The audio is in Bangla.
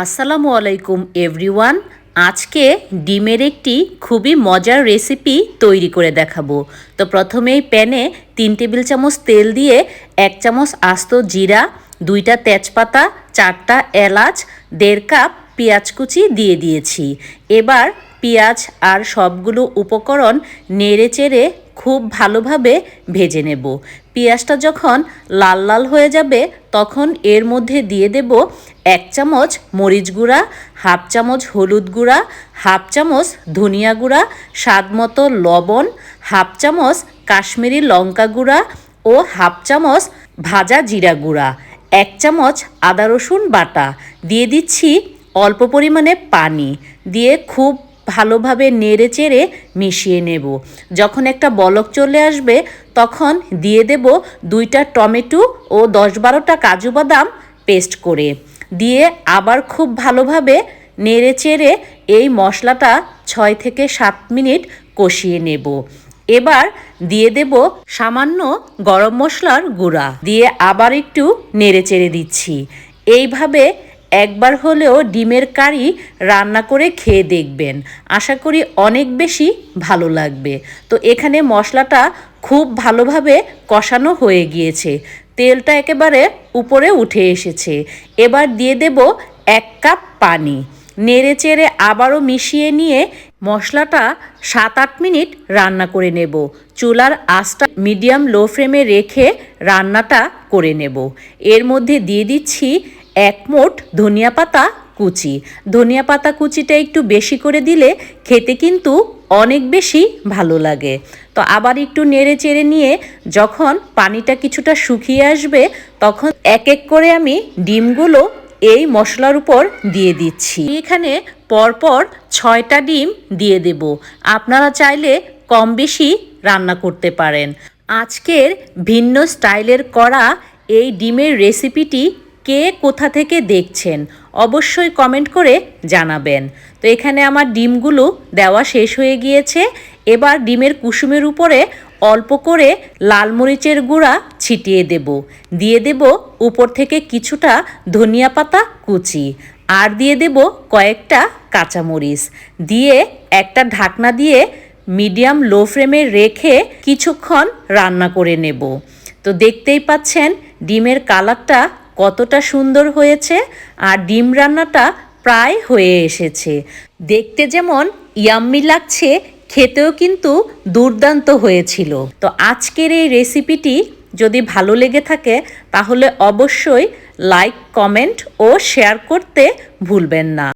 আসসালামু আলাইকুম, এভরিওয়ান। আজকে ডিমের একটি খুবই মজার রেসিপি তৈরি করে দেখাবো। তো প্রথমেই প্যানে তিন টেবিল চামচ তেল দিয়ে এক চামচ আস্ত জিরা, দুইটা তেজপাতা, চারটা এলাচ, দেড় কাপ পেঁয়াজ কুচি দিয়ে দিয়েছি। এবার পেঁয়াজ আর সবগুলো উপকরণ নেড়ে চেড়ে খুব ভালোভাবে ভেজে নেব। পেঁয়াজটা যখন লাল লাল হয়ে যাবে, তখন এর মধ্যে দিয়ে দেব এক চামচ মরিচ গুঁড়া, হাফ চামচ হলুদ গুঁড়া, হাফ চামচ ধনিয়া গুঁড়া, স্বাদ মতো লবণ, হাফ চামচ কাশ্মীরি লঙ্কা গুঁড়া ও হাফ চামচ ভাজা জিরা গুঁড়া, এক চামচ আদা রসুন বাটা। দিয়ে দিচ্ছি অল্প পরিমাণে পানি। দিয়ে খুব ভালোভাবে নেড়ে চেড়ে মিশিয়ে নেব। যখন একটা বলক চলে আসবে, তখন দিয়ে দেব দুইটা টমেটো ও দশ বারোটা কাজু বাদাম পেস্ট করে। দিয়ে আবার খুব ভালোভাবে নেড়ে চেড়ে এই মশলাটা ছয় থেকে সাত মিনিট কষিয়ে নেব। এবার দিয়ে দেব সামান্য গরম মশলার গুঁড়া। দিয়ে আবার একটু নেড়ে চেড়ে দিচ্ছি। এইভাবে একবার হলেও ডিমের কারি রান্না করে খেয়ে দেখবেন। আশা করি অনেক বেশি ভালো লাগবে। তো এখানে মশলাটা খুব ভালোভাবে কষানো হয়ে গিয়েছে। তেলটা একেবারে উপরে উঠে এসেছে। এবার দিয়ে দেব এক কাপ পানি। নেড়ে চেড়ে আবারও মিশিয়ে নিয়ে মশলাটা সাত আট মিনিট রান্না করে নেব। চুলার আঁচটা মিডিয়াম লো ফ্লেমে রেখে রান্নাটা করে নেব। এর মধ্যে দিয়ে দিচ্ছি এক মোট ধনিয়া পাতা কুচি। ধনিয়া পাতা কুচিটা একটু বেশি করে দিলে খেতে কিন্তু অনেক বেশি ভালো লাগে। তো আবার একটু নেড়ে চেড়ে নিয়ে যখন পানিটা কিছুটা শুকিয়ে আসবে, তখন এক এক করে আমি ডিমগুলো এই মশলার উপর দিয়ে দিচ্ছি। এখানে পরপর ছয়টা ডিম দিয়ে দেব। আপনারা চাইলে কম বেশি রান্না করতে পারেন। আজকের ভিন্ন স্টাইলের করা এই ডিমের রেসিপিটি কে কোথা থেকে দেখছেন, অবশ্যই কমেন্ট করে জানাবেন। তো এখানে আমার ডিমগুলো দেওয়া শেষ হয়ে গিয়েছে। এবার ডিমের কুসুমের উপরে অল্প করে লাল মরিচের গুঁড়া ছিটিয়ে দেব। দিয়ে দেব উপর থেকে কিছুটা ধনিয়া পাতা কুচি আর দিয়ে দেব কয়েকটা কাঁচামরিচ। দিয়ে একটা ঢাকনা দিয়ে মিডিয়াম লো ফ্লেমে রেখে কিছুক্ষণ রান্না করে নেব। তো দেখতেই পাচ্ছেন, ডিমের কালারটা কতটা সুন্দর হয়েছে আর ডিম রান্নাটা প্রায় হয়ে এসেছে। দেখতে যেমন ইয়াম্মি লাগছে, খেতেও কিন্তু দুর্দান্ত হয়েছিল। তো আজকের এই রেসিপিটি যদি ভালো লেগে থাকে, তাহলে অবশ্যই লাইক, কমেন্ট ও শেয়ার করতে ভুলবেন না।